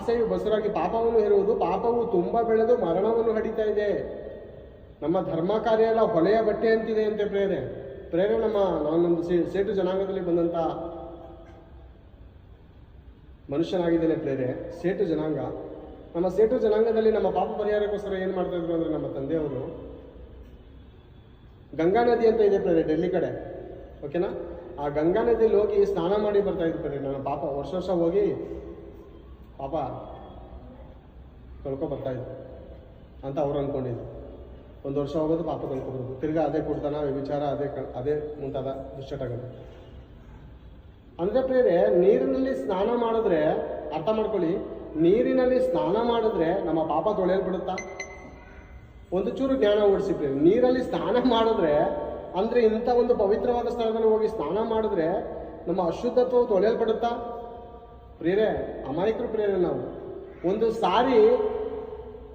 ಆಸೆಯು ಬಸರಾಗಿ ಪಾಪವನ್ನು ಹೇರುವುದು, ಪಾಪವು ತುಂಬ ಬೆಳೆದು ಮರಣವನ್ನು ಹಡಿತಾ ಇದೆ. ನಮ್ಮ ಧರ್ಮ ಕಾರ್ಯ ಎಲ್ಲ ಹೊಲೆಯ ಬಟ್ಟೆ ಅಂತಿದೆ ಅಂತೆ ಪ್ರೇರೆ. ಪ್ರೇರೆ, ನಮ್ಮ ನಾನೊಂದು ಸೇಟು ಜನಾಂಗದಲ್ಲಿ ಬಂದಂತ ಮನುಷ್ಯನಾಗಿದ್ದೇನೆ ಪ್ರೇರೆ, ಸೇಟು ಜನಾಂಗ. ನಮ್ಮ ಸೇಟು ಜನಾಂಗದಲ್ಲಿ ನಮ್ಮ ಪಾಪ ಪರಿಹಾರಕ್ಕೋಸ್ಕರ ಏನು ಮಾಡ್ತಾ ಇದ್ರು ಅಂದ್ರೆ ನಮ್ಮ ತಂದೆಯವರು ಗಂಗಾ ನದಿ ಅಂತ ಇದೆ ಪ್ರೇರೆ, ಡೆಲ್ಲಿ ಕಡೆ. ಓಕೆನಾ? ಆ ಗಂಗಾ ನದಿಯಲ್ಲಿ ಹೋಗಿ ಸ್ನಾನ ಮಾಡಿ ಬರ್ತಾ ಇದ್ರು ಪ್ರೇರೆ, ನನ್ನ ಪಾಪ ವರ್ಷ ವರ್ಷ ಹೋಗಿ ಪಾಪ ತೊಳ್ಕೊ ಬರ್ತಾ ಇದ್ರು ಅಂತ ಅವ್ರು ಅನ್ಕೊಂಡಿದ್ರು. ಒಂದು ವರ್ಷ ಹೋಗೋದು ಪಾಪ ತೊಳ್ಕೊಬರೋದು ತಿರ್ಗಾ ಅದೇ ಕೊಡ್ತಾನ ವಿಚಾರ ಅದೇ ಅದೇ ಮುಂತಾದ ದುಶ್ಚಟಗಳು. ಅಂದರೆ ಪ್ರೇರೆ ನೀರಿನಲ್ಲಿ ಸ್ನಾನ ಮಾಡಿದ್ರೆ, ಅರ್ಥ ಮಾಡ್ಕೊಳ್ಳಿ, ನೀರಿನಲ್ಲಿ ಸ್ನಾನ ಮಾಡಿದ್ರೆ ನಮ್ಮ ಪಾಪ ತೊಳೆಯಲ್ಬಿಡುತ್ತಾ ಒಂದು ಚೂರು ಜ್ಞಾನ ಓಡಿಸಿ ಪ್ರೇರೆ ನೀರಲ್ಲಿ ಸ್ನಾನ ಮಾಡಿದ್ರೆ, ಅಂದ್ರೆ ಇಂಥ ಒಂದು ಪವಿತ್ರವಾದ ಸ್ಥಳದಲ್ಲಿ ಹೋಗಿ ಸ್ನಾನ ಮಾಡಿದ್ರೆ ನಮ್ಮ ಅಶುದ್ಧತ್ವ ತೊಳೆಯಲ್ಪಡುತ್ತಾ ಪ್ರೇರೆ ಅಮಾಯಕರು ಪ್ರೇರೆ ನಾವು. ಒಂದು ಸಾರಿ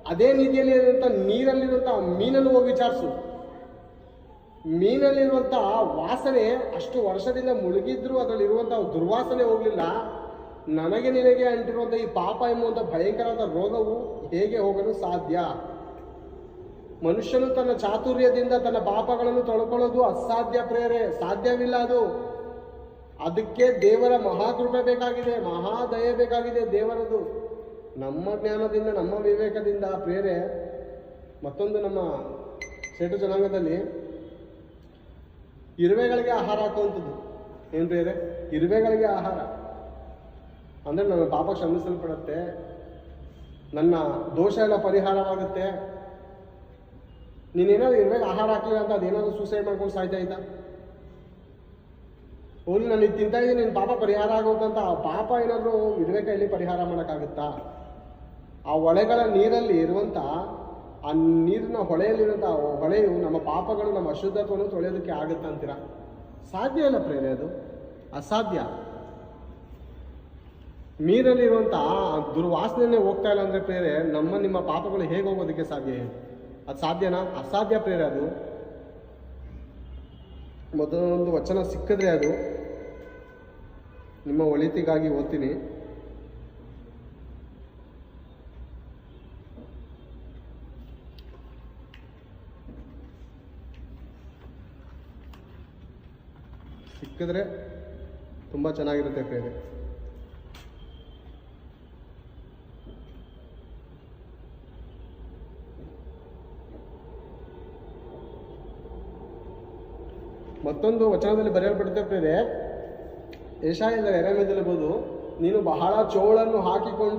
ಅದೇ ನಿಧಿಯಲ್ಲಿ ಇರುವಂಥ ನೀರಲ್ಲಿರುವಂಥ ಮೀನನ್ನು ಹೋಗಿ ವಿಚಾರಿಸು. ಮೀನಲ್ಲಿರುವಂಥ ವಾಸನೆ ಅಷ್ಟು ವರ್ಷದಿಂದ ಮುಳುಗಿದ್ರು ಅದರಲ್ಲಿರುವಂಥ ದುರ್ವಾಸನೆ ಹೋಗಲಿಲ್ಲ. ನನಗೆ ನಿನಗೆ ಅಂಟಿರುವಂಥ ಈ ಪಾಪ ಎಂಬುವಂಥ ಭಯಂಕರವಾದ ರೋಗವು ಹೇಗೆ ಹೋಗಲು ಸಾಧ್ಯ? ಮನುಷ್ಯನು ತನ್ನ ಚಾತುರ್ಯದಿಂದ ತನ್ನ ಪಾಪಗಳನ್ನು ತೊಳ್ಕೊಳ್ಳೋದು ಅಸಾಧ್ಯ ಪ್ರೇರೆ ಸಾಧ್ಯವಿಲ್ಲ ಅದು. ಅದಕ್ಕೆ ದೇವರ ಮಹಾಕೃಪೆ ಬೇಕಾಗಿದೆ, ಮಹಾದಯ ಬೇಕಾಗಿದೆ ದೇವರದು. ನಮ್ಮ ಜ್ಞಾನದಿಂದ, ನಮ್ಮ ವಿವೇಕದಿಂದ ಪ್ರೇರೆ, ಮತ್ತೊಂದು ನಮ್ಮ ಸೇಟು ಜನಾಂಗದಲ್ಲಿ ಇರುವೆಗಳಿಗೆ ಆಹಾರ ಹಾಕುವಂಥದ್ದು. ಏನು ಬೇರೆ ಇರುವೆಗಳಿಗೆ ಆಹಾರ. ಅಂದರೆ ನನ್ನ ಪಾಪ ಕ್ಷಮಿಸಲ್ಪಡುತ್ತೆ, ನನ್ನ ದೋಷ ಎಲ್ಲ ಪರಿಹಾರವಾಗುತ್ತೆ. ನೀನೇನಾದ್ರು ಇರುವೆಗೆ ಆಹಾರ ಹಾಕಲಿಲ್ಲ ಅಂತ ಅದೇನಾದ್ರು ಸೂಸೈಡ್ ಮಾಡ್ಕೊಂಡು ಸಾಯ್ತಾ ಆಯ್ತಾ ಓನ್ಲಿ ನಾನು ಇದು ತಿಂತಾ ಇದ್ದೀನಿ ನಿನ್ನ ಪಾಪ ಪರಿಹಾರ ಆಗೋದಂತ ಆ ಪಾಪ ಏನಾದರೂ ಇದ್ರೆ ಕೈಲಿ ಪರಿಹಾರ ಮಾಡೋಕ್ಕಾಗುತ್ತಾ? ಆ ಹೊಳೆಗಳ ನೀರಲ್ಲಿ ಇರುವಂಥ ಆ ನೀರಿನ ಹೊಳೆಯಲ್ಲಿರುವಂಥ ಹೊಳೆಯು ನಮ್ಮ ಪಾಪಗಳು, ನಮ್ಮ ಅಶುದ್ಧತ್ವವನ್ನು ತೊಳೆಯೋದಕ್ಕೆ ಆಗುತ್ತಾ ಅಂತೀರಾ? ಸಾಧ್ಯ ಇಲ್ಲ ಪ್ರೇರೆ ಅದು? ಅಸಾಧ್ಯ. ನೀರಲ್ಲಿರುವಂಥ ದುರ್ವಾಸನೆ ಹೋಗ್ತಾ ಇಲ್ಲ ಅಂದರೆ ಪ್ರೇರೆ, ನಮ್ಮ, ನಿಮ್ಮ ಪಾಪಗಳು ಹೇಗೆ ಹೋಗೋದಕ್ಕೆ ಸಾಧ್ಯ? ಅದು ಸಾಧ್ಯನಾ? ಅಸಾಧ್ಯ ಪ್ರೇರೆ ಅದು. ಮೊದಲೊಂದು ವಚನ ಸಿಕ್ಕಿದ್ರೆ ಅದು ನಿಮ್ಮ ಒಳಿತಿಗಾಗಿ ಓದ್ತೀನಿ. ಸಿಕ್ಕಿದ್ರೆ ತುಂಬ ಚೆನ್ನಾಗಿರುತ್ತೆ ಪ್ರೇರೆ ಮತ್ತೊಂದು ವಚನದಲ್ಲಿ ಬರೆಯಲ್ಪಡುತ್ತೆ ಯಶಾಯದ ಎರೆಮೆದಲಬಹುದು ನೀನು ಬಹಳ ಚೋಳನ್ನು ಹಾಕಿಕೊಂಡು